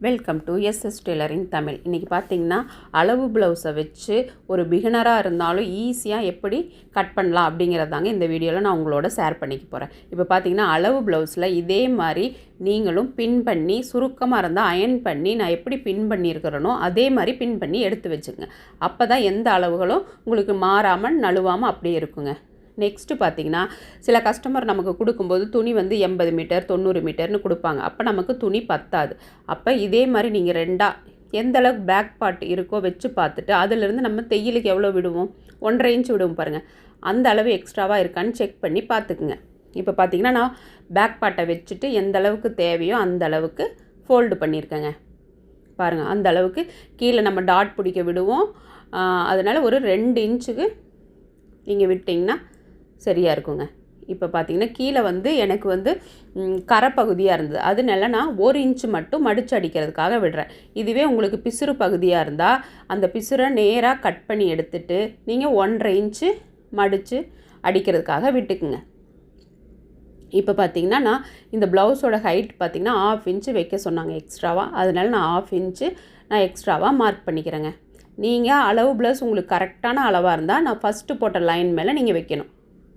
Welcome to SS tailoring Tamil இன்றைக்கி பார்த்தீங்கன்னா அளவு ப்ளவுஸை வச்சு ஒரு பிகினராக இருந்தாலும் ஈஸியாக எப்படி கட் பண்ணலாம் அப்படிங்கிறதாங்க இந்த வீடியோவில் நான் உங்களோட ஷேர் பண்ணிக்க போகிறேன் இப்போ பார்த்தீங்கன்னா அளவு ப்ளவுஸில் இதே மாதிரி நீங்களும் பின் பண்ணி சுருக்கமாக இருந்தால் அயன் பண்ணி நான் எப்படி பின் பண்ணியிருக்கிறேனோ அதே மாதிரி பின் பண்ணி எடுத்து வச்சுங்க. அப்போ தான் எந்த அளவுகளும் உங்களுக்கு மாறாமல் நழுவாமல் அப்படியே இருக்குங்க. நெக்ஸ்ட்டு பார்த்தீங்கன்னா சில கஸ்டமர் நமக்கு கொடுக்கும்போது துணி வந்து எண்பது மீட்டர் தொண்ணூறு மீட்டர்னு கொடுப்பாங்க. அப்போ நமக்கு துணி பத்தாது. அப்போ இதே மாதிரி நீங்கள் ரெண்டாக எந்த அளவுக்கு பேக் பார்ட் இருக்கோ வச்சு பார்த்துட்டு அதிலிருந்து நம்ம தையலுக்கு எவ்வளோ விடுவோம்? ஒன்றரை இன்ச் விடுவோம் பாருங்கள் அந்த அளவு எக்ஸ்ட்ராவாக இருக்கான்னு செக் பண்ணி பார்த்துக்குங்க. இப்போ பார்த்தீங்கன்னா நான் பேக் பார்ட்டை வச்சுட்டு எந்த அளவுக்கு தேவையோ அந்த அளவுக்கு ஃபோல்டு பண்ணியிருக்கேங்க. பாருங்கள் அந்த அளவுக்கு கீழே நம்ம டாட் பிடிக்க விடுவோம். அதனால் ஒரு ரெண்டு இன்ச்சுக்கு நீங்கள் விட்டிங்கன்னா சரியாக இருக்குங்க. இப்போ பார்த்தீங்கன்னா கீழே வந்து எனக்கு வந்து கரை பகுதியாக இருந்தது. அதனால நான் ஒரு இன்ச்சு மட்டும் மடிச்சு அடிக்கிறதுக்காக விடுறேன். இதுவே உங்களுக்கு பிசுறு பகுதியாக இருந்தால் அந்த பிசுரை நேராக கட் பண்ணி எடுத்துட்டு நீங்கள் ஒன்றரை இன்ச்சு மடித்து அடிக்கிறதுக்காக விட்டுக்குங்க. இப்போ பார்த்தீங்கன்னா நான் இந்த ப்ளவுஸோட ஹைட் பார்த்தீங்கன்னா ஆஃப் இன்ச்சு வைக்க சொன்னாங்க எக்ஸ்ட்ராவாக அதனால நான் ஆஃப் இன்ச்சு நான் எக்ஸ்ட்ராவாக மார்க் பண்ணிக்கிறேங்க. நீங்கள் அளவு ப்ளவுஸ் உங்களுக்கு கரெக்டான அளவாக இருந்தால் நான் ஃபஸ்ட்டு போட்ட லைன் மேலே நீங்கள் வைக்கணும்.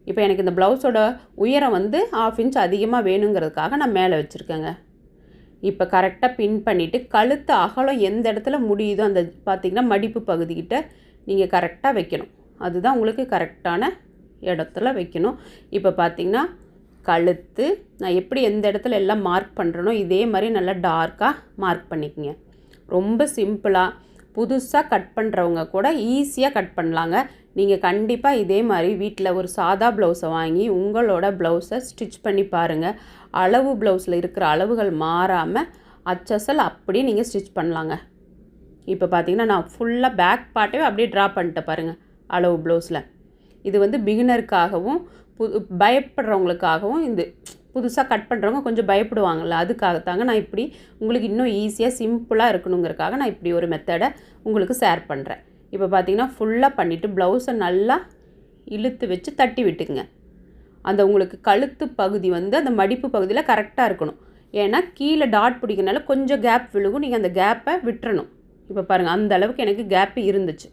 இப்போ எனக்கு இந்த ப்ளவுஸோட உயரம் வந்து ஆஃப் இன்ச் அதிகமாக வேணுங்கிறதுக்காக நான் மேலே வச்சுருக்கேங்க. இப்போ கரெக்டாக பின் பண்ணிவிட்டு கழுத்து அகலம் எந்த இடத்துல முடியுதோ அந்த பார்த்திங்கன்னா மடிப்பு பகுதிக்கிட்ட நீங்கள் கரெக்டாக வைக்கணும். அதுதான் உங்களுக்கு கரெக்டான இடத்துல வைக்கணும். இப்போ பார்த்திங்கன்னா கழுத்து நான் எப்படி எந்த இடத்துல எல்லாம் மார்க் பண்ணுறனோ இதே மாதிரி நல்லா டார்க்காக மார்க் பண்ணிக்கங்க. ரொம்ப சிம்பிளாக புதுசாக கட் பண்ணுறவங்க கூட ஈஸியாக கட் பண்ணலாங்க. நீங்கள் கண்டிப்பாக இதே மாதிரி வீட்டில் ஒரு சாதா ப்ளவுஸை வாங்கி உங்களோட ப்ளவுஸை ஸ்டிச் பண்ணி பாருங்கள் அளவு ப்ளவுஸில் இருக்கிற அளவுகள் மாறாமல் அச்சசல் அப்படியே நீங்கள் ஸ்டிச் பண்ணலாங்க. இப்போ பார்த்தீங்கன்னா நான் ஃபுல்லாக பேக் பார்ட்டே அப்படியே ட்ரா பண்ணிட்டேன் பாருங்கள் அளவு ப்ளவுஸில் இது வந்து பிகினருக்காகவும் புது பயப்படுறவங்களுக்காகவும் இது புதுசாக கட் பண்ணுறவங்க கொஞ்சம் பயப்படுவாங்கள்ல அதுக்காகத்தாங்க நான் இப்படி உங்களுக்கு இன்னும் ஈஸியாக சிம்பிளாக இருக்கணுங்கிறக்காக நான் இப்படி ஒரு மெத்தடை உங்களுக்கு ஷேர் பண்ணுறேன் இப்போ பார்த்திங்கன்னா ஃபுல்லாக பண்ணிவிட்டு ப்ளவுஸை நல்லா இழுத்து வச்சு தட்டி விட்டுக்குங்க. அந்த உங்களுக்கு கழுத்து பகுதி வந்து அந்த மடிப்பு பகுதியில் கரெக்டாக இருக்கணும். ஏன்னா கீழே டாட் பிடிக்கிறனால கொஞ்சம் கேப் விழுகும். நீங்கள் அந்த கேப்பை விட்டுறணும். இப்போ பாருங்கள் அந்த அளவுக்கு எனக்கு கேப்பு இருந்துச்சு.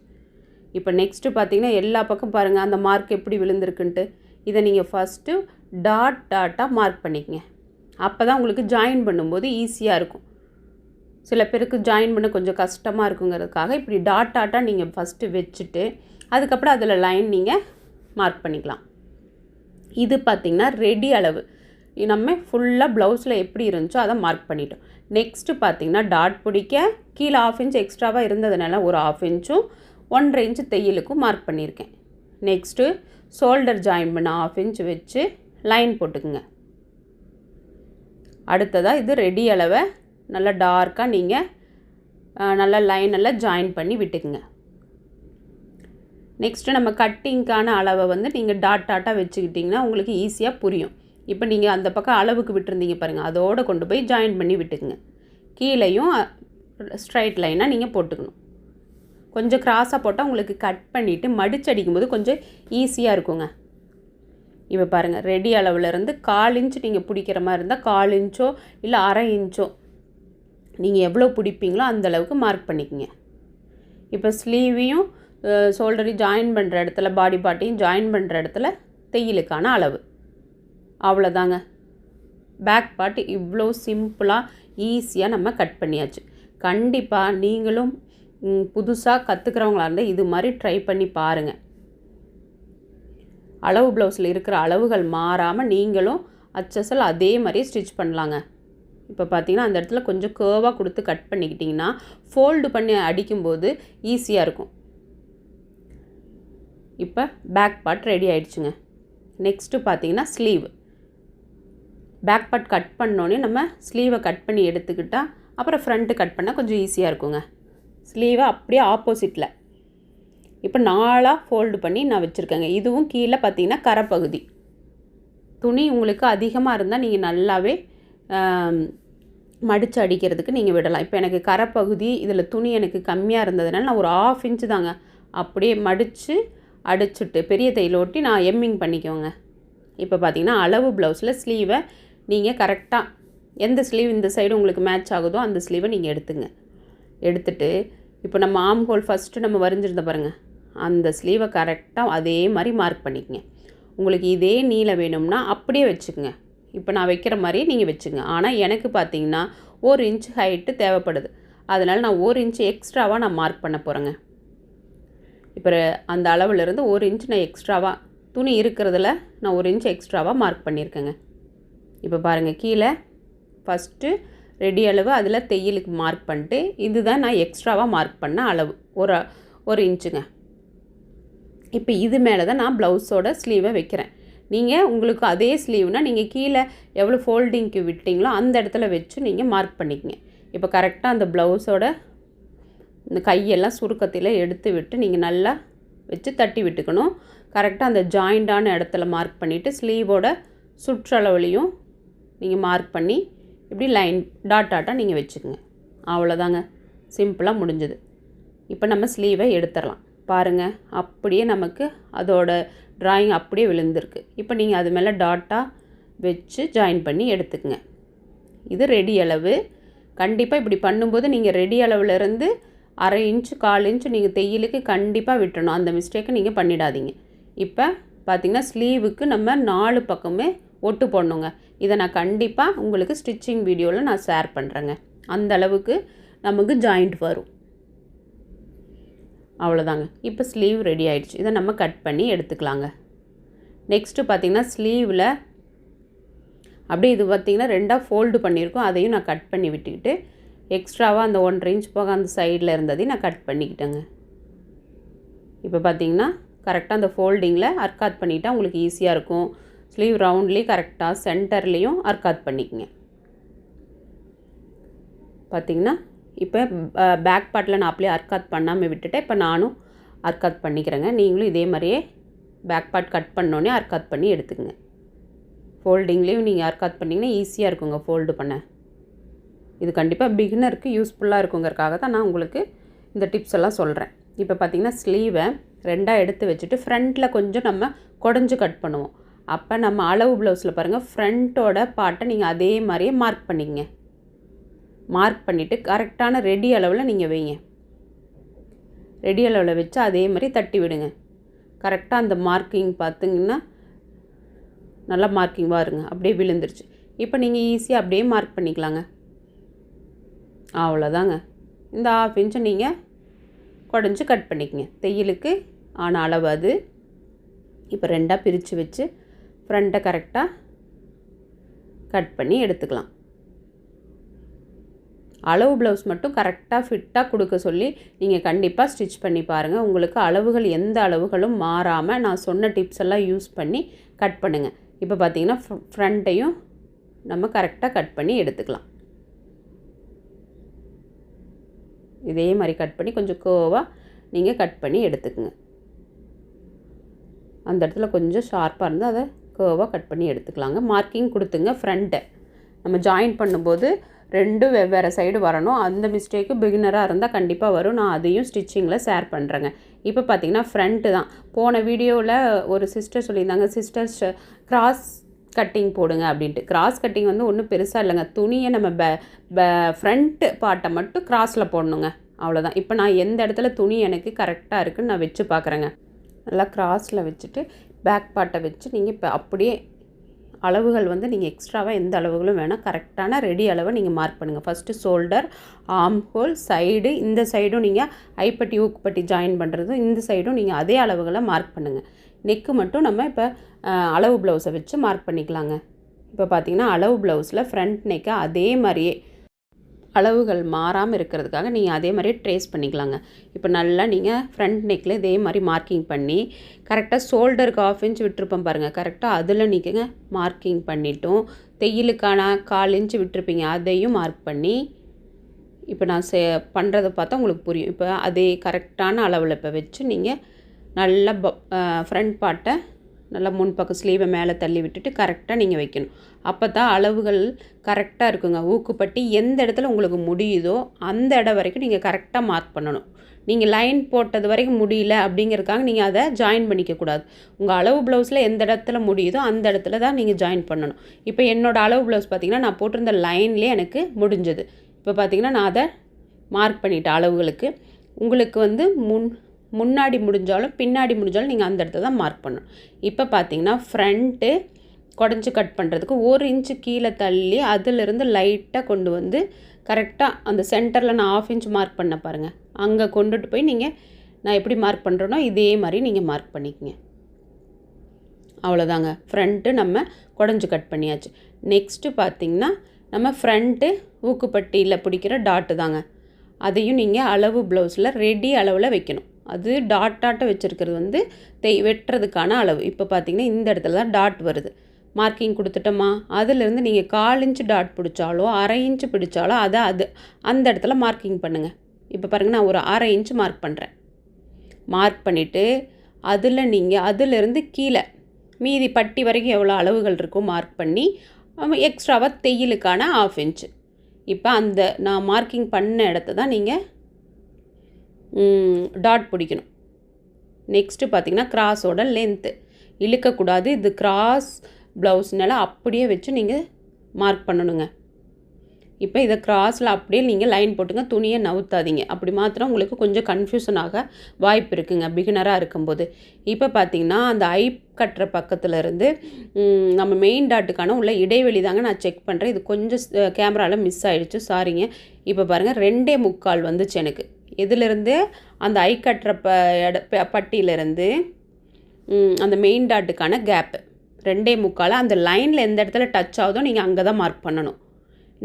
இப்போ நெக்ஸ்ட்டு பார்த்தீங்கன்னா எல்லா பக்கம் பாருங்கள் அந்த மார்க் எப்படி விழுந்திருக்குன்ட்டு. இதை நீங்கள் ஃபஸ்ட்டு டாட் டாட்டாக மார்க் பண்ணிக்கங்க. அப்போ தான் உங்களுக்கு ஜாயின் பண்ணும்போது ஈஸியாக இருக்கும். சில பேருக்கு ஜாயின் பண்ண கொஞ்சம் கஷ்டமாக இருக்குங்கிறதுக்காக இப்படி டாட் டாட்டாக நீங்கள் ஃபஸ்ட்டு வச்சுட்டு அதுக்கப்புறம் அதில் லைன் நீங்கள் மார்க் பண்ணிக்கலாம். இது பார்த்திங்கன்னா ரெடி அளவு. நம்ம ஃபுல்லாக ப்ளவுஸில் எப்படி இருந்துச்சோ அதை மார்க் பண்ணிட்டோம். நெக்ஸ்ட்டு பார்த்தீங்கன்னா டாட் பிடிக்க கீழே ஆஃப் இன்ச் எக்ஸ்ட்ராவாக இருந்ததுனால ஒரு ஆஃப் இன்ச்சும் ஒன்றரை இன்ச்சு தையலுக்கும் மார்க் பண்ணியிருக்கேன். நெக்ஸ்ட்டு ஷோல்டர் ஜாயின் பண்ண ஆஃப் இன்ச் வச்சு லைன் போட்டுக்குங்க. அடுத்ததாக இது ரெடி அளவை நல்லா டார்க்காக நீங்கள் நல்லா லைன் எல்லாம் ஜாயின் பண்ணி விட்டுக்குங்க. நெக்ஸ்ட்டு நம்ம கட்டிங்க்கான அளவை வந்து நீங்கள் டாட் டாட்டாக வச்சுக்கிட்டிங்கன்னா உங்களுக்கு ஈஸியாக புரியும். இப்போ நீங்கள் அந்த பக்கம் அளவுக்கு விட்டுருந்தீங்க பாருங்கள் அதோடு கொண்டு போய் ஜாயின் பண்ணி விட்டுக்குங்க. கீழேயும் ஸ்ட்ரைட் லைனாக நீங்கள் போட்டுக்கணும். கொஞ்சம் க்ராஸாக போட்டால் உங்களுக்கு கட் பண்ணிவிட்டு மடிச்சு அடிக்கும்போது கொஞ்சம் ஈஸியாக இருக்குங்க. இப்போ பாருங்கள் ரெடி அளவுலேருந்து கால் இன்ச் நீங்கள் பிடிக்கிற மாதிரி இருந்தால் கால் இன்ச்சோ இல்லை அரை இன்ச்சோ நீங்கள் எவ்வளோ பிடிப்பீங்களோ அந்த அளவுக்கு மார்க் பண்ணிக்கங்க. இப்போ ஸ்லீவையும் ஷோல்டரையும் ஜாயின் பண்ணுற இடத்துல பாடி பார்ட்டையும் ஜாயின் பண்ணுற இடத்துல தையலுக்கான அளவு. அவ்வளோதாங்க. பேக் பார்ட் இவ்வளோ சிம்பிளாக ஈஸியாக நம்ம கட் பண்ணியாச்சு. கண்டிப்பாக நீங்களும் புதுசாக கற்றுக்கிறவங்களா இருந்தால் இது மாதிரி ட்ரை பண்ணி பாருங்கள் அளவு ப்ளவுஸில் இருக்கிற அளவுகள் மாறாமல் நீங்களும் அச்சசல் அதே மாதிரி ஸ்டிச் பண்ணலாங்க. இப்போ பார்த்தீங்கன்னா அந்த இடத்துல கொஞ்சம் கேர்வாக கொடுத்து கட் பண்ணிக்கிட்டிங்கன்னா ஃபோல்டு பண்ணி அடிக்கும்போது ஈஸியாக இருக்கும். இப்போ பேக் பார்ட் ரெடி ஆயிடுச்சுங்க. நெக்ஸ்ட்டு பார்த்தீங்கன்னா ஸ்லீவ் பேக் பார்ட் கட் பண்ணோன்னே நம்ம ஸ்லீவை கட் பண்ணி எடுத்துக்கிட்டால் அப்புறம் ஃப்ரண்ட்டு கட் பண்ணால் கொஞ்சம் ஈஸியாக இருக்குங்க. ஸ்லீவை அப்படியே ஆப்போசிட்டில் இப்போ நாலாக ஃபோல்டு பண்ணி நான் வச்சுருக்கேங்க. இதுவும் கீழே பார்த்தீங்கன்னா கரைப்பகுதி. துணி உங்களுக்கு அதிகமாக இருந்தால் நீங்கள் நல்லாவே மடித்து அடிக்கிறதுக்கு நீங்கள் விடலாம். இப்போ எனக்கு கரைப்பகுதி இதில் துணி எனக்கு கம்மியாக இருந்ததுனால நான் ஒரு ஆஃப் இன்ச்சு தாங்க. அப்படியே மடித்து அடிச்சுட்டு பெரிய தையில் ஒட்டி நான் எம்மிங் பண்ணிக்கோங்க. இப்போ பார்த்தீங்கன்னா அளவு ப்ளவுஸில் ஸ்லீவை நீங்கள் கரெக்டாக எந்த ஸ்லீவ் இந்த சைடு உங்களுக்கு மேட்ச் ஆகுதோ அந்த ஸ்லீவை நீங்கள் எடுத்துங்க. எடுத்துட்டு இப்போ நம்ம ஆம் ஹோல் ஃபஸ்ட்டு நம்ம வரைஞ்சிருந்த பாருங்கள் அந்த ஸ்லீவை கரெக்டாக அதே மாதிரி மார்க் பண்ணிக்கங்க. உங்களுக்கு இதே நீளம் வேணும்னா அப்படியே வச்சுக்கோங்க. இப்போ நான் வைக்கிற மாதிரியே நீங்கள் வச்சுங்க. ஆனால் எனக்கு பார்த்தீங்கன்னா ஒரு இன்ச் ஹைட்டு தேவைப்படுது. அதனால் நான் ஒரு இன்ச் எக்ஸ்ட்ராவாக நான் மார்க் பண்ண போகிறேங்க இப்போ அந்த அளவுலேருந்து ஒரு இன்ச் நான் எக்ஸ்ட்ராவாக துணி இருக்கிறதுல நான் ஒரு இன்ச் எக்ஸ்ட்ராவாக மார்க் பண்ணியிருக்கேங்க. இப்போ பாருங்கள் கீழே ஃபஸ்ட்டு ரெடி அளவு அதில் தையலுக்கு மார்க் பண்ணிட்டு இதுதான் நான் எக்ஸ்ட்ராவாக மார்க் பண்ண அளவு. ஒரு ஒரு இன்ச்சுங்க இப்போ இது மேலே தான் நான் ப்ளவுஸோட ஸ்லீவை வைக்கிறேன். நீங்கள் உங்களுக்கு அதே ஸ்லீவ்னால் நீங்கள் கீழே எவ்வளோ ஃபோல்டிங்க்கு விட்டிங்களோ அந்த இடத்துல வச்சு நீங்கள் மார்க் பண்ணிக்கங்க. இப்போ கரெக்டாக அந்த ப்ளவுஸோட இந்த கையெல்லாம் சுருக்கத்தில் எடுத்து விட்டு நீங்கள் நல்லா வச்சு தட்டி விட்டுக்கணும். கரெக்டாக அந்த ஜாயிண்டான இடத்துல மார்க் பண்ணிவிட்டு ஸ்லீவோட சுற்றளவுலையும் நீங்கள் மார்க் பண்ணி இப்படி லைன் டாட் டாட்டாக நீங்கள் வச்சுக்கோங்க. அவ்வளோதாங்க சிம்பிளாக முடிஞ்சுது. இப்போ நம்ம ஸ்லீவை எடுத்துடலாம். பாருங்கள் அப்படியே நமக்கு அதோட ட்ராயிங் அப்படியே விழுந்திருக்கு. இப்போ நீங்கள் அது மேலே டாட்டாக வச்சு ஜாயின் பண்ணி எடுத்துக்கங்க. இது ரெடி அளவு. கண்டிப்பாக இப்படி பண்ணும்போது நீங்கள் ரெடி அளவுலேருந்து அரை இன்ச்சு கால் இன்ச்சு நீங்கள் தையலுக்கு கண்டிப்பாக விட்டணும் அந்த மிஸ்டேக்கை நீங்கள் பண்ணிடாதீங்க. இப்போ பார்த்திங்கன்னா ஸ்லீவுக்கு நம்ம நாலு பக்கமே ஒட்டு போடணுங்க. இதை நான் கண்டிப்பாக உங்களுக்கு ஸ்டிச்சிங் வீடியோவில் நான் ஷேர் பண்ணுறேங்க அந்த அளவுக்கு நமக்கு ஜாயிண்ட் வரும். அவ்வளோதாங்க. இப்போ ஸ்லீவ் ரெடி ஆகிடுச்சு இதை நம்ம கட் பண்ணி எடுத்துக்கலாங்க. நெக்ஸ்ட்டு பார்த்திங்கன்னா ஸ்லீவில் அப்படியே இது பார்த்திங்கன்னா ரெண்டாக ஃபோல்டு பண்ணியிருக்கோம். அதையும் நான் கட் பண்ணி விட்டுக்கிட்டு எக்ஸ்ட்ராவாக அந்த ஒன்றரை இன்ச் போக அந்த சைடில் இருந்ததையும் நான் கட் பண்ணிக்கிட்டேங்க. இப்போ பார்த்திங்கன்னா கரெக்டாக அந்த ஃபோல்டிங்கில் அர்க்காத் பண்ணிட்டால் உங்களுக்கு ஈஸியாக இருக்கும். ஸ்லீவ் ரவுண்ட்லேயும் கரெக்டாக சென்டர்லேயும் அர்க்காத் பண்ணிக்கங்க. பார்த்திங்கன்னா இப்போ பேக் பார்ட்டில் நான் அப்படியே அர்க்காத் பண்ணாமல் விட்டுட்டேன். இப்போ நானும் அர்க்காத் பண்ணிக்கிறேங்க. நீங்களும் இதே மாதிரியே பேக் பார்ட் கட் பண்ணோன்னே அர்க்காத் பண்ணி எடுத்துக்கங்க. ஃபோல்டிங்லேயும் நீங்கள் அர்க்காத் பண்ணிங்கன்னா ஈஸியாக இருக்குங்க ஃபோல்டு பண்ண. இது கண்டிப்பாக பிகினருக்கு யூஸ்ஃபுல்லாக இருக்குங்கிறக்காக தான் நான் உங்களுக்கு இந்த டிப்ஸ் எல்லாம் சொல்கிறேன் இப்போ பார்த்திங்கன்னா ஸ்லீவை ரெண்டாக எடுத்து வச்சுட்டு ஃப்ரண்ட்டில் கொஞ்சம் நம்ம குடஞ்சு கட் பண்ணுவோம். அப்போ நம்ம அளவு ப்ளவுஸில் பாருங்கள் ஃப்ரண்ட்டோட பார்ட்டை நீங்கள் அதே மாதிரியே மார்க் பண்ணிக்கங்க. மார்க் பண்ணிவிட்டு கரெக்டான ரெடி அளவில் நீங்கள் வைங்க. ரெடி அளவில் வச்சு அதே மாதிரி தட்டி விடுங்க. கரெக்டாக அந்த மார்க்கிங் பார்த்திங்கன்னா நல்லா மார்க்கிங் வாருங்க அப்படியே விழுந்துருச்சு. இப்போ நீங்கள் ஈஸியாக அப்படியே மார்க் பண்ணிக்கலாங்க. அவ்வளோதாங்க இந்த ஆஃப் இன்ச்சை நீங்கள் குடஞ்சி கட் பண்ணிக்கங்க. தையலுக்கு ஆன அளவு அது. இப்போ ரெண்டாக பிரித்து வச்சு ஃப்ரண்ட்டை கரெக்டாக கட் பண்ணி எடுத்துக்கலாம். அளவு ப்ளவுஸ் மட்டும் கரெக்டாக ஃபிட்டாக கொடுக்க சொல்லி நீங்கள் கண்டிப்பாக ஸ்டிச் பண்ணி பாருங்கள் உங்களுக்கு அளவுகள் எந்த அளவுகளும் மாறாமல் நான் சொன்ன டிப்ஸ் எல்லாம் யூஸ் பண்ணி கட் பண்ணுங்கள் இப்போ பார்த்தீங்கன்னா ஃப்ரண்ட்டையும் நம்ம கரெக்டாக கட் பண்ணி எடுத்துக்கலாம். இதே மாதிரி கட் பண்ணி கொஞ்சம் கோவாக நீங்கள் கட் பண்ணி எடுத்துக்கோங்க. அந்த இடத்துல கொஞ்சம் ஷார்ப்பாக இருந்தால் அதை கேர்வாக கட் பண்ணி எடுத்துக்கலாங்க. மார்க்கிங் கொடுத்துங்க ஃப்ரண்ட்டை நம்ம ஜாயின் பண்ணும்போது ரெண்டும் வெவ்வேறு சைடு வரணும். அந்த மிஸ்டேக்கு பிகினராக இருந்தால் கண்டிப்பாக வரும். நான் அதையும் ஸ்டிச்சிங்கில் ஷேர் பண்ணுறேங்க இப்போ பார்த்தீங்கன்னா ஃப்ரண்ட்டு தான். போன வீடியோவில் ஒரு சிஸ்டர் சொல்லியிருந்தாங்க சிஸ்டர்ஸ் கிராஸ் கட்டிங் போடுங்க அப்படின்ட்டு. கிராஸ் கட்டிங் வந்து ஒன்றும் பெருசாக இல்லைங்க. துணியை நம்ம ப ஃப்ரண்ட்டு பார்ட்டை மட்டும் கிராஸில் போடணுங்க. அவ்வளோதான் இப்போ நான் எந்த இடத்துல துணி எனக்கு கரெக்டாக இருக்குன்னு நான் வச்சு பார்க்குறேங்க நல்லா கிராஸில் வச்சுட்டு பேக் பார்ட்டை வச்சு நீங்கள் இப்போ அப்படியே அளவுகள் வந்து நீங்கள் எக்ஸ்ட்ராவாக எந்த அளவுகளும் வேணால் கரெக்டான ரெடி அளவை நீங்கள் மார்க் பண்ணுங்கள் first shoulder arm hole side இந்த சைடும் நீங்கள் ஐப்பட்டி ஊக்குப்பட்டி ஜாயின் பண்ணுறதும் இந்த சைடும் நீங்கள் அதே அளவுகளை மார்க் பண்ணுங்கள் நெக்கு மட்டும் நம்ம இப்போ அளவு ப்ளவுஸை வச்சு மார்க் பண்ணிக்கலாங்க. இப்போ பார்த்தீங்கன்னா அளவு ப்ளவுஸில் ஃப்ரண்ட் நெக்கை அதே மாதிரியே அளவுகள் மாறாமல் இருக்கிறதுக்காக நீங்கள் அதே மாதிரி ட்ரேஸ் பண்ணிக்கலாங்க. இப்போ நல்லா நீங்கள் ஃப்ரண்ட் நெக்கில் இதே மாதிரி மார்க்கிங் பண்ணி கரெக்டாக ஷோல்டருக்கு ஆஃப் இன்ச் விட்டுருப்போம் பாருங்கள் கரெக்டாக அதில் நீங்கள் மார்க்கிங் பண்ணிட்டோம் தையலுக்கான கால் இன்ச் விட்டுருப்பீங்க அதையும் மார்க் பண்ணி இப்போ நான் சே பண்ணுறதை பார்த்தா உங்களுக்கு புரியும். இப்போ அதே கரெக்டான அளவில் இப்போ வச்சு நீங்கள் நல்லா ஃப்ரண்ட் பார்ட்டை நல்லா முன்பக்கம் ஸ்லீவை மேலே தள்ளி விட்டுட்டு கரெக்டாக நீங்கள் வைக்கணும். அப்போ தான் அளவுகள் கரெக்டாக இருக்குங்க. ஊக்குப்பட்டி எந்த இடத்துல உங்களுக்கு முடியுதோ அந்த இடம் வரைக்கும் நீங்கள் கரெக்டாக மார்க் பண்ணணும். நீங்கள் லைன் போட்டது வரைக்கும் முடியல அப்படிங்கிறதுக்காக நீங்கள் அதை ஜாயின் பண்ணிக்கக்கூடாது உங்கள் அளவு ப்ளவுஸில் எந்த இடத்துல முடியுதோ அந்த இடத்துல தான் நீங்கள் ஜாயின் பண்ணணும். இப்போ என்னோடய அளவு ப்ளவுஸ் பார்த்திங்கன்னா நான் போட்டிருந்த லைன்லேயே எனக்கு முடிஞ்சது. இப்போ பார்த்திங்கன்னா நான் அதை மார்க் பண்ணிட்டேன் அளவுகளுக்கு. உங்களுக்கு வந்து முன் முன்னாடி முடிஞ்சாலும் பின்னாடி முடிஞ்சாலும் நீங்கள் அந்த இடத்துல தான் மார்க் பண்ணணும். இப்போ பார்த்தீங்கன்னா ஃப்ரண்ட்டு குடஞ்சி கட் பண்ணுறதுக்கு ஒரு இன்ச்சு கீழே தள்ளி அதிலிருந்து லைட்டாக கொண்டு வந்து கரெக்டாக அந்த சென்டரில் நான் ஆஃப் இன்ச் மார்க் பண்ண பாருங்கள் அங்கே கொண்டுட்டு போய் நீங்கள் நான் எப்படி மார்க் பண்ணுறேனோ இதே மாதிரி நீங்கள் மார்க் பண்ணிக்கங்க. அவ்வளோதாங்க ஃப்ரண்ட்டு நம்ம குடஞ்சி கட் பண்ணியாச்சு. நெக்ஸ்ட்டு பார்த்திங்கன்னா நம்ம ஃப்ரண்ட்டு ஊக்குப்பட்டியில் பிடிக்கிற டாட்டு தாங்க. அதையும் நீங்கள் அளவு ப்ளவுஸில் ரெடி அளவில் வைக்கணும். அது டாட் டாட்டை வச்சுருக்கிறது வந்து தெய் வெட்டுறதுக்கான அளவு. இப்போ பார்த்திங்கன்னா இந்த இடத்துல தான் டாட் வருது. மார்க்கிங் கொடுத்துட்டோமா? அதுலேருந்து நீங்கள் கால் இன்ச்சு டாட் பிடிச்சாலோ அரை இன்ச்சு பிடிச்சாலோ அதை அது அந்த இடத்துல மார்க்கிங் பண்ணுங்கள் இப்போ பாருங்கள் நான் ஒரு அரை இன்ச்சு மார்க் பண்ணுறேன் மார்க் பண்ணிவிட்டு அதில் நீங்கள் அதிலிருந்து கீழே மீதி பட்டி வரைக்கும் எவ்வளோ அளவுகள் இருக்கோ மார்க் பண்ணி எக்ஸ்ட்ராவாக தையலுக்கான ஆஃப் இன்ச்சு இப்போ அந்த நான் மார்க்கிங் பண்ண இடத்த தான் நீங்கள் டாட் பிடிக்கணும். நெக்ஸ்ட்டு பார்த்தீங்கன்னா கிராஸோட லென்த்து இழுக்கக்கூடாது. இது கிராஸ் ப்ளவுஸ்னால அப்படியே வச்சு நீங்கள் மார்க் பண்ணணுங்க. இப்போ இதை கிராஸில் அப்படியே நீங்கள் லைன் போட்டுங்க. துணியை நவுத்தாதீங்க. அப்படி மாத்திரம் உங்களுக்கு கொஞ்சம் கன்ஃபியூஷன் ஆக வாய்ப்பு இருக்குங்க. பிகினராக இருக்கும்போது. இப்போ பார்த்தீங்கன்னா அந்த ஐ கட்டுற பக்கத்தில் இருந்து நம்ம மெயின் டாட்டுக்கான உள்ள இடைவெளி தாங்க நான் செக் பண்ணுறேன் இது கொஞ்சம் கேமராவில் மிஸ் ஆகிடுச்சு சாரிங்க இப்போ பாருங்கள் ரெண்டே முக்கால் வந்துச்சு எனக்கு. எதுலேருந்து? அந்த ஐ கட்டுற ப இட பட்டியிலேருந்து அந்த மெயின் டாட்டுக்கான கேப்பு ரெண்டே முக்கால் அந்த லைனில் எந்த இடத்துல டச் ஆகுதோ நீங்கள் அங்கே தான் மார்க் பண்ணணும்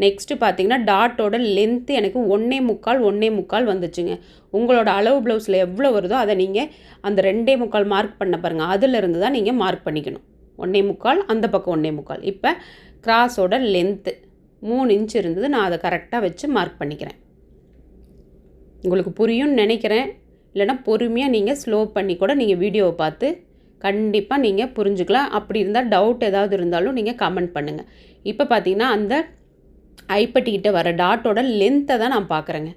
நெக்ஸ்ட்டு பார்த்தீங்கன்னா டாட்டோட லென்த்து எனக்கு ஒன்றே முக்கால் ஒன்றே முக்கால் வந்துச்சுங்க. உங்களோட அளவு ப்ளவுஸில் எவ்வளோ வருதோ அதை நீங்கள் அந்த ரெண்டே முக்கால் மார்க் பண்ண பாருங்கள் அதிலிருந்து தான் நீங்கள் மார்க் பண்ணிக்கணும். ஒன்றே முக்கால் அந்த பக்கம் ஒன்றே முக்கால். இப்போ கிராஸோட லென்த்து மூணு இன்ச் இருந்தது நான் அதை கரெக்டாக வச்சு மார்க் பண்ணிக்கிறேன். உங்களுக்கு புரியும்னு நினைக்கிறேன். இல்லைனா பொறுமையாக நீங்கள் ஸ்லோ பண்ணி கூட நீங்கள் வீடியோவை பார்த்து கண்டிப்பாக நீங்கள் புரிஞ்சுக்கலாம். அப்படி இருந்தால் டவுட் ஏதாவது இருந்தாலும் நீங்கள் கமெண்ட் பண்ணுங்கள் இப்போ பார்த்தீங்கன்னா அந்த ஐப்பட்டிக்கிட்ட வர டாட்டோட லென்த்தை தான் நான் பார்க்குறேங்க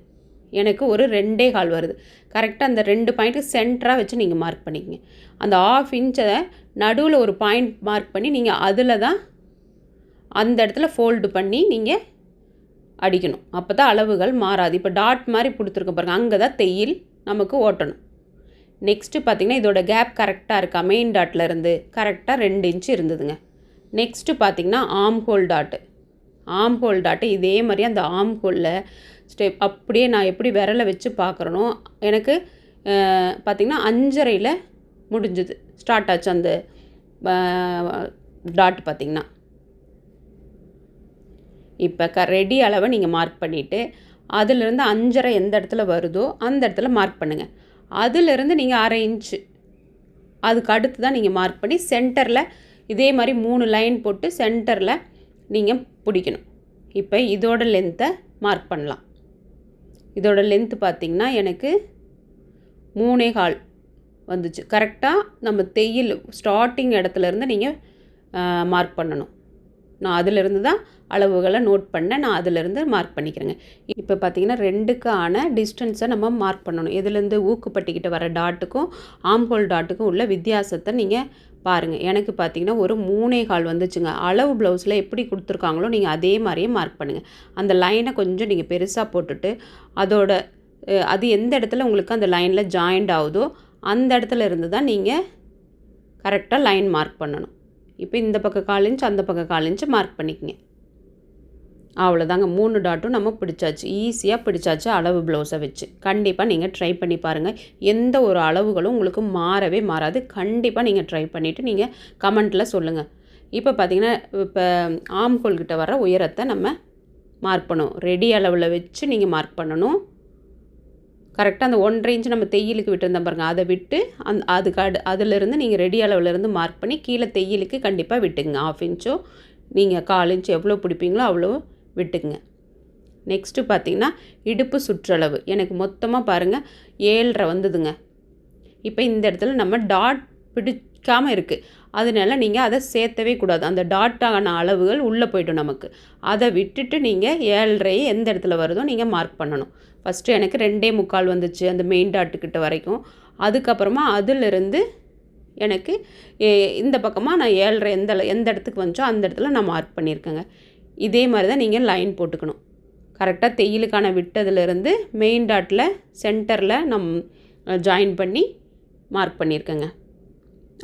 எனக்கு ஒரு ரெண்டே கால் வருது. கரெக்டாக அந்த ரெண்டு பாயிண்ட்டு சென்டராக வச்சு நீங்கள் மார்க் பண்ணிக்கங்க. அந்த ஆஃப் இன்ச்சை நடுவில் ஒரு பாயிண்ட் மார்க் பண்ணி நீங்கள் அதில் தான் அந்த இடத்துல ஃபோல்டு பண்ணி நீங்கள் அடிக்கணும். அப்போ தான் அளவுகள் மாறாது. இப்போ டாட் மாதிரி கொடுத்துருக்க பாருங்கள் அங்கே தான் தையல் நமக்கு ஓட்டணும். நெக்ஸ்ட்டு பார்த்திங்கன்னா இதோட கேப் கரெக்டாக இருக்கா? மெயின் டாட்டில் இருந்து கரெக்டாக ரெண்டு இன்ச்சு இருந்ததுங்க. நெக்ஸ்ட்டு பார்த்திங்கன்னா arm hole dot arm hole dot இதே மாதிரி அந்த ஆம் ஹோலில் ஸ்டெப் அப்படியே நான் எப்படி விரலை வச்சு பார்க்குறனோ எனக்கு பார்த்திங்கன்னா அஞ்சரையில் முடிஞ்சுது. ஸ்டார்ட் ஆச்சு அந்த டாட் பார்த்திங்கன்னா இப்போ க ரெடி அளவை நீங்கள் மார்க் பண்ணிவிட்டு அதிலிருந்து அஞ்சரை எந்த இடத்துல வருதோ அந்த இடத்துல மார்க் பண்ணுங்கள் அதிலிருந்து நீங்கள் அரை இன்ச்சு அதுக்கு அடுத்து தான் நீங்கள் மார்க் பண்ணி சென்டரில் இதே மாதிரி மூணு லைன் போட்டு சென்டரில் நீங்கள் பிடிக்கணும். இப்போ இதோட லென்த்தை மார்க் பண்ணலாம். இதோட லென்த்து பார்த்திங்கன்னா எனக்கு மூணே கால் வந்துச்சு. கரெக்டாக நம்ம தையல் ஸ்டார்டிங் இடத்துலேருந்து நீங்கள் மார்க் பண்ணணும். நான் அதிலிருந்து தான் அளவுகளை நோட் பண்ணேன். நான் அதிலிருந்து மார்க் பண்ணிக்கிறேங்க. இப்போ பார்த்திங்கன்னா ரெண்டுக்கான டிஸ்டன்ஸை நம்ம மார்க் பண்ணணும். எதுலேருந்து ஊக்குப்பட்டிக்கிட்ட வர டாட்டுக்கும் ஆம்ஹோல் டாட்டுக்கும் உள்ள வித்தியாசத்தை நீங்கள் பாருங்கள் எனக்கு பார்த்தீங்கன்னா ஒரு மூணே கால் வந்துச்சுங்க. அளவு ப்ளவுஸில் எப்படி கொடுத்துருக்காங்களோ நீங்கள் அதே மாதிரியே மார்க் பண்ணுங்கள் அந்த லைனை கொஞ்சம் நீங்கள் பெருசாக போட்டுட்டு அதோட அது எந்த இடத்துல உங்களுக்கு அந்த லைனில் ஜாயிண்ட் ஆகுதோ அந்த இடத்துல இருந்து தான் நீங்கள் கரெக்டாக லைன் மார்க் பண்ணணும். இப்போ இந்த பக்கம் கால் இன்ச் அந்த பக்கம் கால் இன்ச்சு மார்க் பண்ணிக்கங்க. அவ்வளோதாங்க. மூணு டாட்டும் நம்ம பிடிச்சாச்சு. ஈஸியாக பிடிச்சாச்சு அளவு ப்ளவுஸை வச்சு. கண்டிப்பாக நீங்கள் ட்ரை பண்ணி பாருங்கள் எந்த ஒரு அளவுகளும் உங்களுக்கு மாறவே மாறாது. கண்டிப்பாக நீங்கள் ட்ரை பண்ணிவிட்டு நீங்கள் கமெண்ட்டில் சொல்லுங்கள் இப்போ பார்த்தீங்கன்னா இப்போ ஆம்கோல்கிட்ட வர உயரத்தை நம்ம மார்க் பண்ணணும். ரெடி அளவில் வச்சு நீங்கள் மார்க் பண்ணணும். கரெக்டாக அந்த ஒன்றரை இன்ச்சு நம்ம தையலுக்கு விட்டுருந்தோம் பாருங்கள் அதை விட்டு அந் அதுக்கு அடு அதிலிருந்து நீங்கள் ரெடி அளவுலேருந்து மார்க் பண்ணி கீழே தையலுக்கு கண்டிப்பாக விட்டுங்க. ஆஃப் இன்ச்சோ நீங்கள் கால் இன்ச்சு எவ்வளோ பிடிப்பீங்களோ அவ்வளோ விட்டுக்குங்க நெக்ஸ்ட்டு பார்த்தீங்கன்னா இடுப்பு சுற்றளவு. எனக்கு மொத்தமாக பாருங்கள் ஏழரை வந்ததுங்க. இப்போ இந்த இடத்துல நம்ம டாட் பிடிக்காமல் இருக்குது அதனால நீங்கள் அதை சேர்த்தவே கூடாது. அந்த டாட்டான அளவுகள் உள்ளே போய்டும் நமக்கு. அதை விட்டுட்டு நீங்கள் ஏழரை எந்த இடத்துல வருதோ நீங்கள் மார்க் பண்ணணும். ஃபஸ்ட்டு எனக்கு ரெண்டே முக்கால் வந்துச்சு அந்த மெயின் டாட்டுக்கிட்ட வரைக்கும். அதுக்கப்புறமா அதிலிருந்து எனக்கு எ- இந்த பக்கமாக நான் ஏழரை எந்த எந்த இடத்துக்கு வந்துச்சோ அந்த இடத்துல நான் மார்க் பண்ணியிருக்கேங்க. இதே மாதிரி தான் நீங்கள் லைன் போட்டுக்கணும் கரெக்டாக தையலுக்கான விட்டதுலேருந்து மெயின் டாட்டில் சென்டரில் நம் ஜாயின் பண்ணி மார்க் பண்ணியிருக்கேங்க.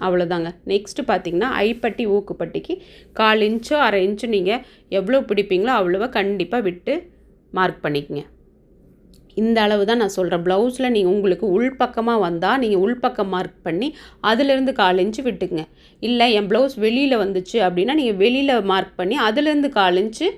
அவ்வளோதாங்க நெக்ஸ்ட்டு பார்த்தீங்கன்னா ஐப்பட்டி ஊக்குப்பட்டிக்கு கால் இன்ச்சோ அரை இன்ச்சோ நீங்கள் எவ்வளோ பிடிப்பீங்களோ அவ்வளோவா கண்டிப்பாக விட்டு மார்க் பண்ணிக்கங்க. இந்த அளவு தான் நான் சொல்கிறேன் ப்ளவுஸில் நீங்கள் உங்களுக்கு உள்பக்கமாக வந்தால் நீங்கள் உள்பக்கம் மார்க் பண்ணி அதிலேருந்து கால் இன்ச்சு விட்டுக்குங்க. இல்லை என் ப்ளவுஸ் வெளியில் வந்துச்சு அப்படின்னா நீங்கள் வெளியில் மார்க் பண்ணி அதுலேருந்து கால் இன்ச்சு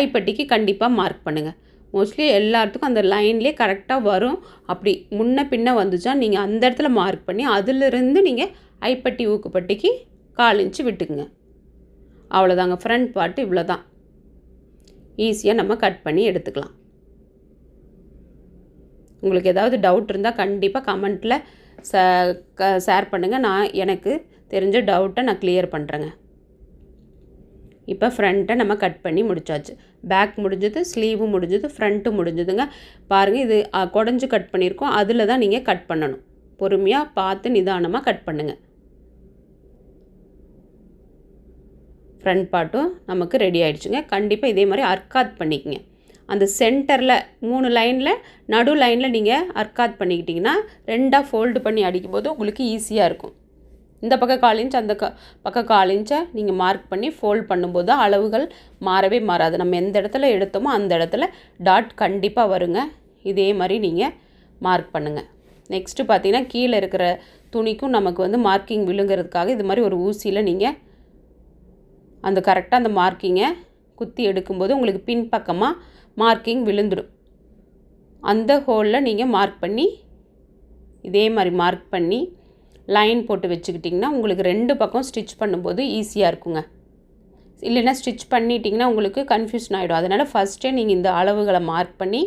ஐப்பட்டிக்கு கண்டிப்பாக மார்க் பண்ணுங்கள் மோஸ்ட்லி எல்லாத்துக்கும் அந்த லைன்லேயே கரெக்டாக வரும். அப்படி முன்ன பின்ன வந்துச்சா நீங்கள் அந்த இடத்துல மார்க் பண்ணி அதிலிருந்து நீங்கள் ஐப்பட்டி ஊக்குப்பட்டிக்கு கால் இன்ச்சு விட்டுக்குங்க. அவ்வளோதாங்க ஃப்ரண்ட் பார்ட் இவ்வளோ தான் ஈஸியாக நம்ம கட் பண்ணி எடுத்துக்கலாம். உங்களுக்கு ஏதாவது டவுட் இருந்தால் கண்டிப்பாக கமெண்ட்டில் ச க ஷேர் பண்ணுங்கள் நான் எனக்கு தெரிஞ்ச டவுட்டை நான் கிளியர் பண்ணுறேங்க இப்போ ஃப்ரண்ட்டை நம்ம கட் பண்ணி முடிச்சாச்சு. பேக் முடிஞ்சது ஸ்லீவும் முடிஞ்சது ஃப்ரண்ட்டும் முடிஞ்சதுங்க. பாருங்கள் இது குடஞ்சி குடஞ்சு கட் பண்ணியிருக்கோம். அதில் தான் நீங்கள் கட் பண்ணணும். பொறுமையாக பார்த்து நிதானமாக கட் பண்ணுங்கள் ஃப்ரண்ட் பார்ட்டும் நமக்கு ரெடி ஆகிடுச்சுங்க கண்டிப்பாக இதே மாதிரி அர்க்காத் பண்ணிக்கங்க. அந்த சென்டரில் மூணு லைனில் நடு லைனில் நீங்கள் அர்க்காத் பண்ணிக்கிட்டிங்கன்னா ரெண்டாக ஃபோல்டு பண்ணி அடிக்கும்போது உங்களுக்கு ஈஸியாக இருக்கும். இந்த பக்கம் கால் இன்ச் அந்த க பக்கம் கால் இன்ச்சை நீங்கள் மார்க் பண்ணி ஃபோல்ட் பண்ணும்போது அளவுகள் மாறவே மாறாது. நம்ம எந்த இடத்துல எடுத்தோமோ அந்த இடத்துல டாட் கண்டிப்பாக வருங்க. இதே மாதிரி நீங்கள் மார்க் பண்ணுங்கள் நெக்ஸ்ட்டு பார்த்தீங்கன்னா கீழே இருக்கிற துணிக்கும் நமக்கு வந்து மார்க்கிங் விழுங்கிறதுக்காக இது மாதிரி ஒரு ஊசியில் நீங்கள் அந்த கரெக்டாக அந்த மார்க்கிங்கை குத்தி எடுக்கும்போது உங்களுக்கு பின்பக்கமாக மார்க்கிங் விழுந்துடும். அந்த ஹோலில் நீங்கள் மார்க் பண்ணி இதே மாதிரி மார்க் பண்ணி லைன் போட்டு வச்சுக்கிட்டிங்கன்னா உங்களுக்கு ரெண்டு பக்கம் ஸ்டிச் பண்ணும்போது ஈஸியாக இருக்குங்க. இல்லைன்னா ஸ்டிச் பண்ணிட்டீங்கன்னா உங்களுக்கு கன்ஃபியூஷன் ஆகிடும் அதனால் ஃபஸ்ட்டே நீங்கள் இந்த அளவுகளை மார்க் பண்ணி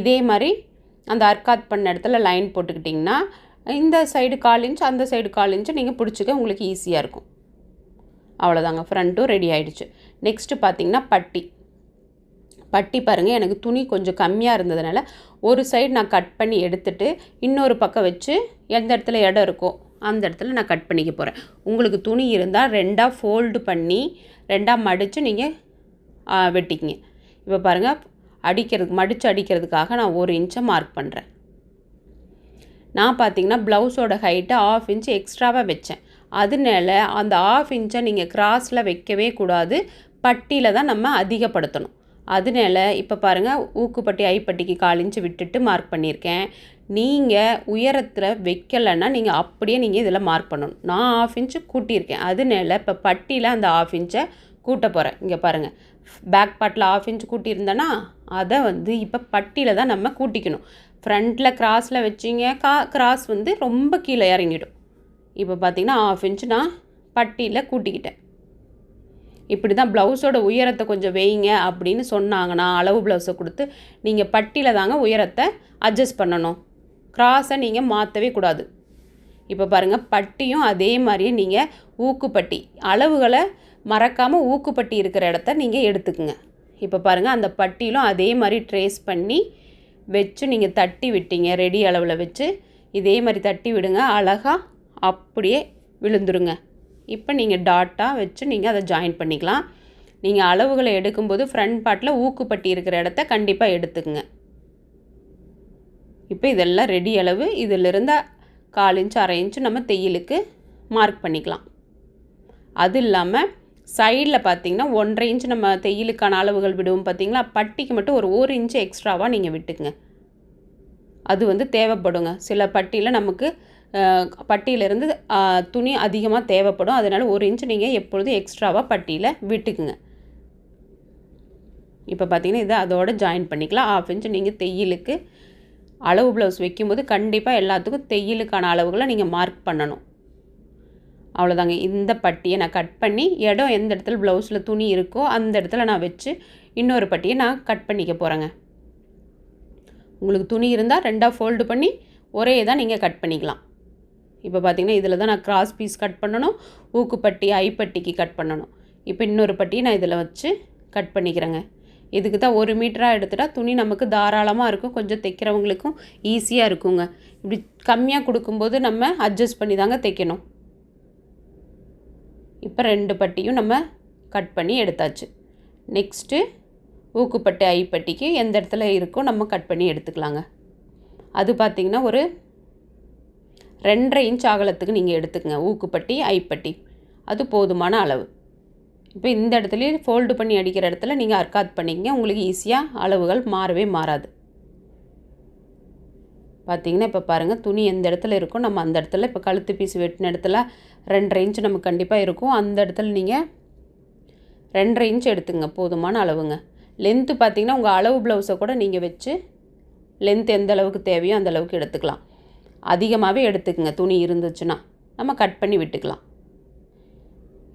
இதே மாதிரி அந்த அர்க்காத் பண்ண இடத்துல லைன் போட்டுக்கிட்டிங்கன்னா இந்த சைடு கால் இன்ச் அந்த சைடு கால் இன்ச்சு நீங்கள் பிடிச்சிக்க உங்களுக்கு ஈஸியாக இருக்கும். அவ்வளோதாங்க ஃப்ரண்ட்டும் ரெடி ஆகிடுச்சு நெக்ஸ்ட்டு பார்த்தீங்கன்னா பட்டி. பட்டி பாருங்கள் எனக்கு துணி கொஞ்சம் கம்மியாக இருந்ததுனால ஒரு சைடு நான் கட் பண்ணி எடுத்துட்டு இன்னொரு பக்கம் வச்சு எந்த இடத்துல இடம் இருக்கோ அந்த இடத்துல நான் கட் பண்ணிக்க போகிறேன் உங்களுக்கு துணி இருந்தால் ரெண்டாக ஃபோல்டு பண்ணி ரெண்டாக மடித்து நீங்கள் வெட்டிக்கிங்க. இப்போ பாருங்கள் அடிக்கிறதுக்கு மடித்து அடிக்கிறதுக்காக நான் ஒரு இன்ச்சை மார்க் பண்ணுறேன் நான் பார்த்தீங்கன்னா ப்ளவுஸோட ஹைட்டை ஆஃப் இன்ச் எக்ஸ்ட்ராவாக வச்சேன். அதனால அந்த ஆஃப் இன்ச்சை நீங்கள் கிராஸில் வைக்கவே கூடாது. பட்டியில் தான் நம்ம அதிகப்படுத்தணும். அதனால இப்போ பாருங்கள் ஊக்குப்பட்டி ஐப்பட்டிக்கு கால் இன்ச்சு விட்டுட்டு மார்க் பண்ணியிருக்கேன் நீங்கள் உயரத்தில் வைக்கலைன்னா நீங்கள் அப்படியே நீங்கள் இதில் மார்க் பண்ணணும். நான் ஆஃப் இன்ச்சு கூட்டியிருக்கேன். அதனால இப்போ பட்டியில் அந்த ஆஃப் இன்ச்சை கூட்ட போகிறேன் இங்கே பாருங்கள் பேக் பார்ட்டில் ஆஃப் இன்ச் கூட்டியிருந்தேன்னா அதை வந்து இப்போ பட்டியில் தான் நம்ம கூட்டிக்கணும். ஃப்ரண்ட்டில் கிராஸில் வச்சிங்க கா கிராஸ் வந்து ரொம்ப கீழே இறங்கிடும். இப்போ பார்த்திங்கன்னா ஆஃப் இன்ச் நான் பட்டியில் கூட்டிக்கிட்டேன். இப்படி தான் ப்ளவுஸோட உயரத்தை கொஞ்சம் வைங்க அப்படின்னு சொன்னாங்கன்னா அளவு ப்ளவுஸை கொடுத்து நீங்கள் பட்டியில் தாங்க உயரத்தை அட்ஜஸ்ட் பண்ணணும். க்ராஸை நீங்கள் மாற்றவே கூடாது. இப்போ பாருங்கள் பட்டியும் அதே மாதிரியே நீங்கள் ஊக்குப்பட்டி அளவுகளை மறக்காமல் ஊக்குப்பட்டி இருக்கிற இடத்த நீங்கள் எடுத்துக்குங்க. இப்போ பாருங்கள் அந்த பட்டியிலும் அதே மாதிரி ட்ரேஸ் பண்ணி வச்சு நீங்கள் தட்டி விட்டீங்க ரெடி அளவில் வச்சு இதே மாதிரி தட்டி விடுங்க அழகாக அப்படியே விழுந்துருங்க. இப்போ நீங்கள் டாட்டாக வச்சு நீங்கள் அதை ஜாயின் பண்ணிக்கலாம். நீங்கள் அளவுகளை எடுக்கும்போது ஃப்ரண்ட் பார்ட்டில் ஊக்குப்பட்டி இருக்கிற இடத்த கண்டிப்பாக எடுத்துக்குங்க. இப்போ இதெல்லாம் ரெடி அளவு. இதிலிருந்து கால் இன்ச்சு அரை இன்ச்சு நம்ம தையலுக்கு மார்க் பண்ணிக்கலாம். அது இல்லாமல் சைடில் பார்த்தீங்கன்னா ஒன்றரை இன்ச்சு நம்ம தையலுக்கான அளவுகள் விடுவோம் பார்த்தீங்களா? பட்டிக்கு மட்டும் ஒரு ஒரு இன்ச்சு எக்ஸ்ட்ராவாக நீங்கள் விட்டுக்குங்க. அது வந்து தேவைப்படுங்க. சில பட்டியில் நமக்கு பட்டியிலேருந்து துணி அதிகமாக தேவைப்படும். அதனால் ஒரு இன்ச் நீங்கள் எப்பொழுதும் எக்ஸ்ட்ராவாக பட்டியில் விட்டுக்குங்க. இப்போ பார்த்தீங்கன்னா இதை அதோட ஜாயின் பண்ணிக்கலாம். ஆஃப் இன்ச் நீங்கள் தையலுக்கு அளவு ப்ளவுஸ் வைக்கும்போது கண்டிப்பாக எல்லாத்துக்கும் தையலுக்கான அளவுகளை நீங்கள் மார்க் பண்ணணும். அவ்வளோதாங்க இந்த பட்டியை நான் கட் பண்ணி இடம் எந்த இடத்துல ப்ளவுஸில் துணி இருக்கோ அந்த இடத்துல நான் வச்சு இன்னொரு பட்டியை நான் கட் பண்ணிக்க போகிறேங்க உங்களுக்கு துணி இருந்தால் ரெண்டாக ஃபோல்டு பண்ணி ஒரே தான் நீங்கள் கட் பண்ணிக்கலாம். இப்போ பார்த்தீங்கன்னா இதில் தான் நான் கிராஸ் பீஸ் கட் பண்ணணும் ஊக்குப்பட்டி ஐப்பட்டிக்கு கட் பண்ணணும். இப்போ இன்னொரு பட்டியை நான் இதில் வச்சு கட் பண்ணிக்கிறேங்க. இதுக்கு தான் ஒரு மீட்டராக எடுத்துட்டால் துணி நமக்கு தாராளமாக இருக்கும் கொஞ்சம் தைக்கிறவங்களுக்கும் ஈஸியாக இருக்குங்க. இப்படி கம்மியாக கொடுக்கும்போது நம்ம அட்ஜஸ்ட் பண்ணி தாங்க தைக்கணும். இப்போ ரெண்டு பட்டியும் நம்ம கட் பண்ணி எடுத்தாச்சு. நெக்ஸ்ட்டு ஊக்குப்பட்டி ஐப்பட்டிக்கு எந்த இடத்துல இருக்கோ நம்ம கட் பண்ணி எடுத்துக்கலாங்க. அது பார்த்திங்கன்னா ஒரு ரெண்டரை இன்ச் அகலத்துக்கு நீங்கள் எடுத்துக்கங்க. ஊக்குப்பட்டி ஐப்பட்டி. அது போதுமான அளவு. இப்போ இந்த இடத்துலையே ஃபோல்டு பண்ணி அடிக்கிற இடத்துல நீங்கள் அர்க்காத் பண்ணிக்கங்க. உங்களுக்கு ஈஸியாக அளவுகள் மாறவே மாறாது. பார்த்தீங்கன்னா இப்போ பாருங்கள் துணி எந்த இடத்துல இருக்கோ நம்ம அந்த இடத்துல இப்போ கழுத்து பீஸ் வெட்டின இடத்துல ரெண்டரை இன்ச் நமக்கு கண்டிப்பாக இருக்கும். அந்த இடத்துல நீங்கள் ரெண்டரை இன்ச் எடுத்துங்க போதுமான அளவுங்க. லென்த்து பார்த்தீங்கன்னா உங்கள் அளவு ப்ளவுஸை கூட நீங்கள் வச்சு லென்த் எந்த அளவுக்கு தேவையோ அந்த அளவுக்கு எடுத்துக்கலாம். அதிகமாகவே எடுத்துக்கங்க. துணி இருந்துச்சுன்னா நம்ம கட் பண்ணி விட்டுக்கலாம்.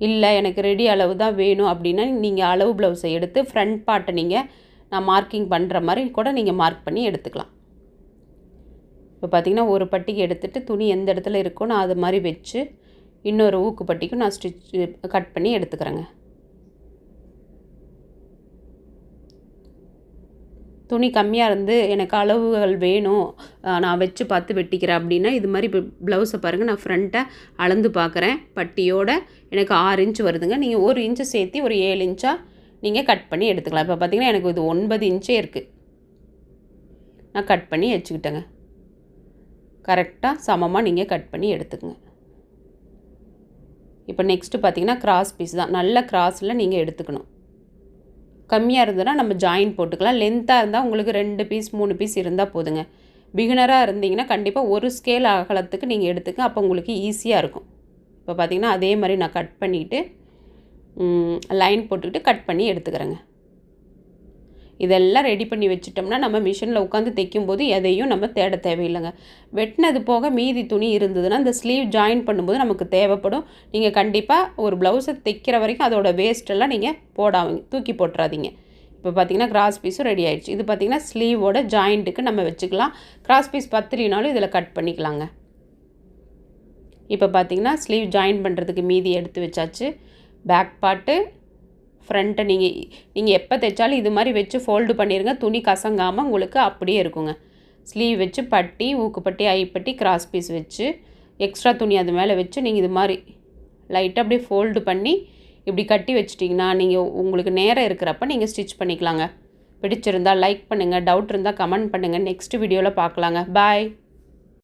இல்லை எனக்கு ரெடி அளவு தான் வேணும் அப்படின்னா நீங்கள் அளவு ப்ளவுஸை எடுத்து ஃப்ரண்ட் பார்ட்டை நீங்கள் நான் மார்க்கிங் பண்ணுற மாதிரி கூட நீங்கள் மார்க் பண்ணி எடுத்துக்கலாம். இப்போ பார்த்திங்கன்னா ஒரு பட்டிக்கு எடுத்துகிட்டு துணி எந்த இடத்துல இருக்கோ நான் அது மாதிரி வச்சு இன்னொரு ஊக்கு பட்டிக்கும் நான் ஸ்டிச் கட் பண்ணி எடுத்துக்கிறேங்க. துணி கம்மியாக இருந்து எனக்கு அளவுகள் வேணும் நான் வச்சு பார்த்து வெட்டிக்கிறேன் அப்படின்னா இது மாதிரி இப்போ ப்ளவுஸை பாருங்கள் நான் ஃப்ரண்ட்டை அளந்து பார்க்குறேன். பட்டியோட எனக்கு ஆறு இன்ச் வருதுங்க. நீங்கள் ஒரு இன்ச்சு சேர்த்து ஒரு ஏழு இன்ச்சாக நீங்கள் கட் பண்ணி எடுத்துக்கலாம். இப்போ பார்த்திங்கன்னா எனக்கு இது ஒன்பது இன்ச்சே இருக்குது நான் கட் பண்ணி வச்சுக்கிட்டேங்க. கரெக்டாக சமமாக நீங்கள் கட் பண்ணி எடுத்துக்கங்க. இப்போ நெக்ஸ்ட்டு பார்த்தீங்கன்னா கிராஸ் பீஸ் தான். நல்ல கிராஸில் நீங்கள் எடுத்துக்கணும். கம்மியாக இருந்ததுன்னா நம்ம ஜாயின் போட்டுக்கலாம். லென்த்தாக இருந்தால் உங்களுக்கு ரெண்டு பீஸ் மூணு பீஸ் இருந்தால் போதுங்க. பிகினராக இருந்தீங்கன்னா கண்டிப்பாக ஒரு ஸ்கேல் அகலத்துக்கு நீங்கள் எடுத்துக்க அப்போ உங்களுக்கு ஈஸியாக இருக்கும். இப்போ பார்த்தீங்கன்னா அதே மாதிரி நான் கட் பண்ணிவிட்டு லைன் போட்டுக்கிட்டு கட் பண்ணி எடுத்துக்கிறேங்க. இதெல்லாம் ரெடி பண்ணி வச்சுட்டோம்னா நம்ம மிஷினில் உட்காந்து தைக்கும்போது எதையும் நம்ம தேட தேவையில்லைங்க. வெட்டினது போக மீதி துணி இருந்ததுன்னா அந்த ஸ்லீவ் ஜாயின் பண்ணும்போது நமக்கு தேவைப்படும். நீங்கள் கண்டிப்பாக ஒரு ப்ளவுஸை தைக்கிற வரைக்கும் அதோட வேஸ்ட்டெல்லாம் நீங்கள் போடாம தூக்கி போட்டுறாதீங்க. இப்போ பார்த்தீங்கன்னா கிராஸ் பீஸும் ரெடி ஆயிடுச்சு. இது பார்த்திங்கன்னா ஸ்லீவோட ஜாயிண்ட்டுக்கு நம்ம வச்சுக்கலாம். கிராஸ் பீஸ் பத்திரினாலும் இதில் கட் பண்ணிக்கலாங்க. இப்போ பார்த்திங்கன்னா ஸ்லீவ் ஜாயின் பண்ணுறதுக்கு மீதி எடுத்து வச்சாச்சு. பேக் பார்ட்டு ஃப்ரண்ட்டை நீங்கள் நீங்கள் எப்போ தைச்சாலும் இது மாதிரி வச்சு ஃபோல்டு பண்ணிடுங்க துணி கசங்காமல் உங்களுக்கு அப்படியே இருக்குங்க. ஸ்லீவ் வச்சு பட்டி ஊக்குப்பட்டி ஐப்பட்டி கிராஸ் பீஸ் வச்சு எக்ஸ்ட்ரா துணி அது மேலே வச்சு நீங்கள் இது மாதிரி லைட்டாக அப்படியே ஃபோல்டு பண்ணி இப்படி கட்டி வச்சிட்டிங்கன்னா நீங்கள் உங்களுக்கு நேரம் இருக்கிறப்ப நீங்கள் ஸ்டிச் பண்ணிக்கலாங்க. பிடிச்சிருந்தால் லைக் பண்ணுங்கள் டவுட் இருந்தால் கமெண்ட் பண்ணுங்கள் நெக்ஸ்ட் வீடியோவில் பார்க்கலாங்க. பாய்